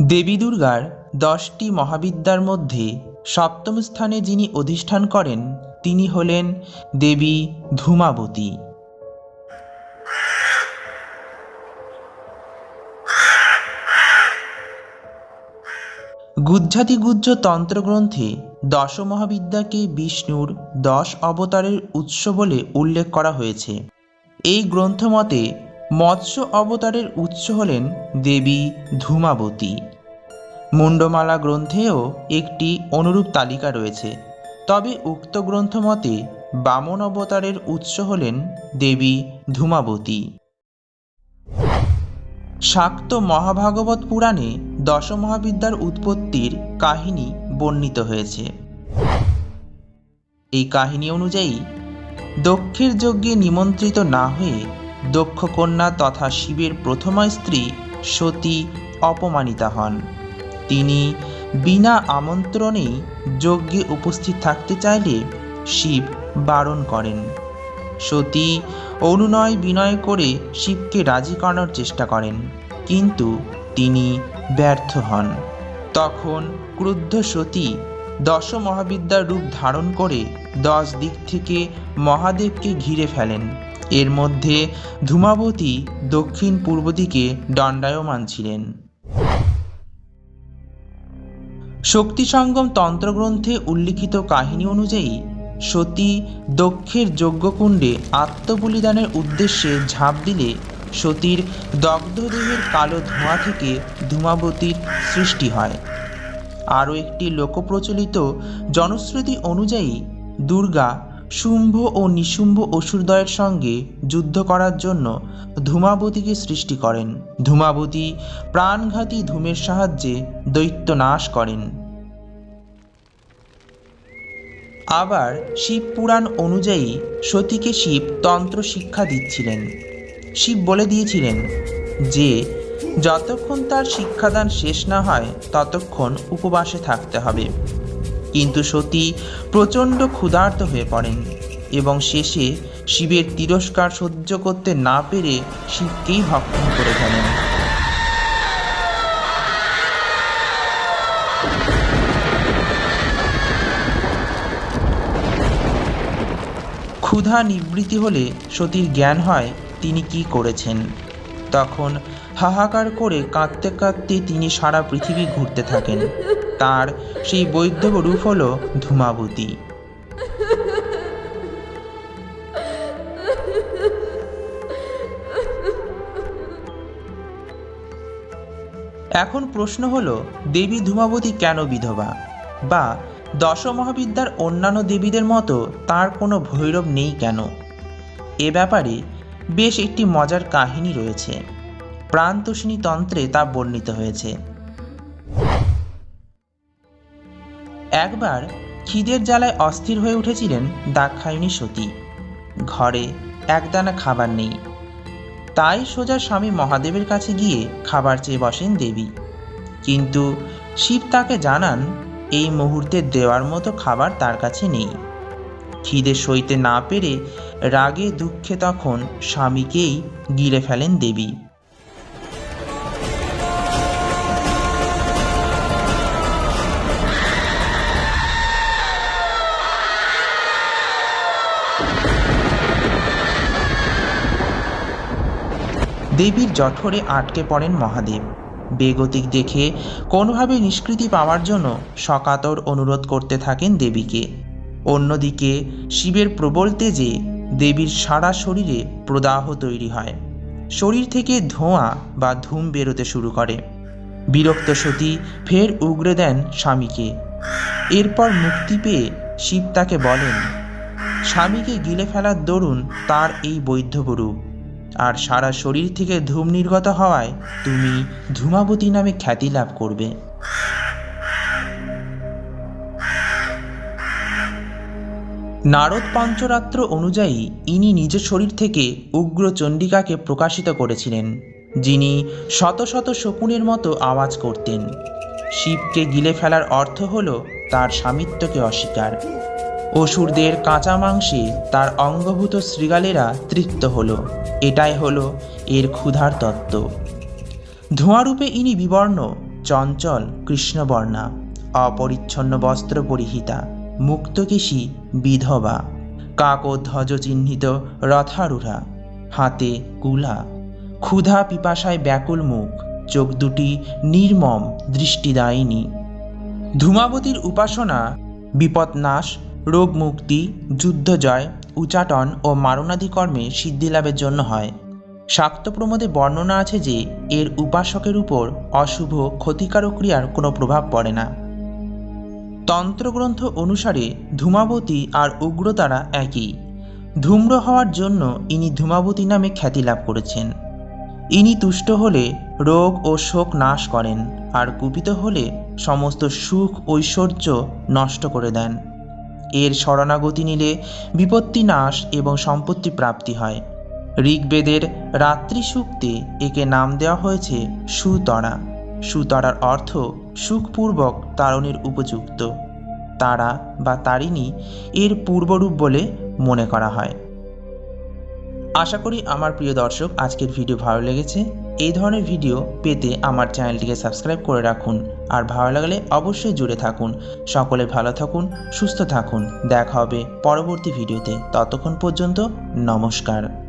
দেবী দুর্গার দশটি মহাবিদ্যার মধ্যে সপ্তম স্থানে যিনি অধিষ্ঠান করেন, তিনি হলেন দেবী ধূমাবতী। গুজ্জাতি গুজ্জ তন্ত্রগ্রন্থে দশ মহাবিদ্যাকে বিষ্ণুর দশ অবতারের উৎস বলে উল্লেখ করা হয়েছে। এই গ্রন্থ মতে মৎস্য অবতারের উৎস হলেন দেবী ধূমাবতী। মুন্ডমালা গ্রন্থেও একটি অনুরূপ তালিকা রয়েছে। তবে উক্ত গ্রন্থ মতে বামন অবতারের উৎস হলেন দেবী ধূমাবতী। শাক্ত মহাভাগবত পুরাণে দশ মহাবিদ্যার উৎপত্তির কাহিনী বর্ণিত হয়েছে। এই কাহিনী অনুযায়ী দক্ষের যজ্ঞে নিমন্ত্রিত না হয়ে দক্ষ কন্যা তথা শিবের প্রথমা স্ত্রী সতী অপমানিতা হন। তিনি বিনা আমন্ত্রণেই যজ্ঞে উপস্থিত থাকতে চাইলে শিব বারণ করেন। সতী অনুনয় বিনয় করে শিবকে রাজি করানোর চেষ্টা করেন, কিন্তু তিনি ব্যর্থ হন। তখন ক্রুদ্ধ সতী দশ মহাবিদ্যার রূপ ধারণ করে দশ দিক থেকে মহাদেবকে ঘিরে ফেলেন। এর মধ্যে ধূমাবতী দক্ষিণ পূর্ব দিকে দণ্ডায়মান ছিলেন। শক্তিসঙ্গম তন্ত্রগ্রন্থে উল্লিখিত কাহিনী অনুযায়ী, সতী দক্ষের যজ্ঞকুণ্ডে আত্মবলিদানের উদ্দেশ্যে ঝাঁপ দিলে সতীর দগ্ধদেহের কালো ধোঁয়া থেকে ধূমাবতীর সৃষ্টি হয়। আরও একটি লোকপ্রচলিত জনশ্রুতি অনুযায়ী, দুর্গা শুম্ভ ও নিশুম্ভ অসুরদয়ের সঙ্গে যুদ্ধ করার জন্য ধূমাবতীকে সৃষ্টি করেন। ধূমাবতী প্রাণঘাতী ধূমের সাহায্যে দৈত্য নাশ করেন। আবার শিব পুরাণ অনুযায়ী সতীকে শিব তন্ত্র শিক্ষা দিচ্ছিলেন। শিব বলে দিয়েছিলেন যে, যতক্ষণ তার শিক্ষাদান শেষ না হয়, ততক্ষণ উপবাসে থাকতে হবে। কিন্তু সতী প্রচণ্ড ক্ষুধার্ত হয়ে পড়েন এবং শেষে শিবের তিরস্কার সহ্য করতে না পেরে শিবকেই ভক্ষণ করে ফেলেন। ক্ষুধা নিবৃত্তি হলে সতীর জ্ঞান হয় তিনি কি করেছেন। তখন হাহাকার করে কাঁদতে কাঁদতে তিনি সারা পৃথিবী ঘুরতে থাকেন। তার, সেই বৈধ রূপ হল ধূমাবতী। এখন প্রশ্ন হলো, দেবী ধূমাবতী কেন বিধবা? বা দশ মহাবিদ্যার অন্যান্য দেবীদের মতো তার কোনো ভৈরব নেই কেন? এ ব্যাপারে বেশ একটি মজার কাহিনী রয়েছে। প্রাণতোষিনী তন্ত্রে তা বর্ণিত হয়েছে। একবার খিদের জ্বালায় অস্থির হয়ে উঠেছিলেন দাক্ষায়ণী সতী। ঘরে একদানা খাবার নেই। তাই সোজা স্বামী মহাদেবের কাছে গিয়ে খাবার চেয়ে বসেন দেবী। কিন্তু শিব তাকে জানান, এই মুহূর্তে দেওয়ার মতো খাবার তার কাছে নেই। খিদে সইতে না পেরে রাগে দুঃখে তখন স্বামীকেই গিলে ফেলেন দেবী। দেবীর জঠরে আটকে পড়েন মহাদেব। বেগতিক দেখে কোনোভাবে নিষ্কৃতি পাওয়ার জন্য সকাতর অনুরোধ করতে থাকেন দেবীকে। অন্যদিকে শিবের প্রবল তেজে দেবীর সারা শরীরে প্রদাহ তৈরি হয়। শরীর থেকে ধোঁয়া বা ধূম বেরোতে শুরু করে। বিরক্ত সতী ফের উগরে দেন স্বামীকে। এরপর মুক্তি পেয়ে শিব তাকে বলেন, স্বামীকে গিলে ফেলার দরুন তার এই বৈধবরূপ আর সারা শরীর থেকে ধূম নির্গত হওয়ায় তুমি ধূমাবতী নামে খ্যাতি লাভ করবে। নারদ পঞ্চরাত্র অনুযায়ী ইনি নিজ শরীর থেকে উগ্র চণ্ডিকাকে প্রকাশিত করেছিলেন, যিনি শত শত শকুনের মতো আওয়াজ করতেন। শিবকে গিলে ফেলার অর্থ হল তার স্বামিত্বকে অস্বীকার। অসুরদের কাঁচা মাংসে তার অঙ্গভূত শৃগালেরা তৃপ্ত হলো। এটাই হলো এর ক্ষুধার তত্ত্ব। ধোঁয়ারূপে ইনি বিবর্ণ, চঞ্চল, কৃষ্ণবর্ণা, অপরিচ্ছন্ন বস্ত্র পরিহিতা মুক্তকেশী বিধবা, কাকধ্বজ চিহ্নিত রথারূঢ়া, হাতে কুলা, ক্ষুধা পিপাসায় ব্যাকুল মুখ, চোখ দুটি নির্মম দৃষ্টিদায়িনী। ধূমাবতীর উপাসনা, বিপদনাশ রোগ মুক্তি যুদ্ধজয় উচাটন ও মারণাদি কর্মে সিদ্ধিলাভের জন্য হয়। শাক্ত প্রমোদে বর্ণনা আছে যে, এর উপাসকের উপর অশুভ, ক্ষতিকারক ক্রিয়ার কোনো প্রভাব পড়ে না। তন্ত্রগ্রন্থ অনুসারে ধূমাবতী আর উগ্রতারা একই। ধূম্র হওয়ার জন্য ইনি ধূমাবতী নামে খ্যাতি লাভ করেছেন। ইনি তুষ্ট হলে রোগ ও শোক নাশ করেন, আর কুপিত হলে সমস্ত সুখ ঐশ্বর্য নষ্ট করে দেন। এর শরণাগতি নিলে বিপত্তি নাশ এবং সম্পত্তি প্রাপ্তি হয়। ঋগ্বেদের রাত্রি সূক্তে একে নাম দেওয়া হয়েছে সুতরা। সুতরার অর্থ সুখপূর্বক তারণের উপযুক্ত। তারা বা তারিণী এর পূর্বরূপ বলে মনে করা হয়। আশা করি আমার প্রিয় দর্শক, আজকের ভিডিও ভালো লেগেছে। এই ধরনের ভিডিও পেতে আমার চ্যানেলটিকে সাবস্ক্রাইব করে রাখুন। আর ভালো লাগলে অবশ্যই জুড়ে থাকুন। সকলে ভালো থাকুন, সুস্থ থাকুন। দেখা হবে পরবর্তী ভিডিওতে। ততক্ষণ পর্যন্ত নমস্কার।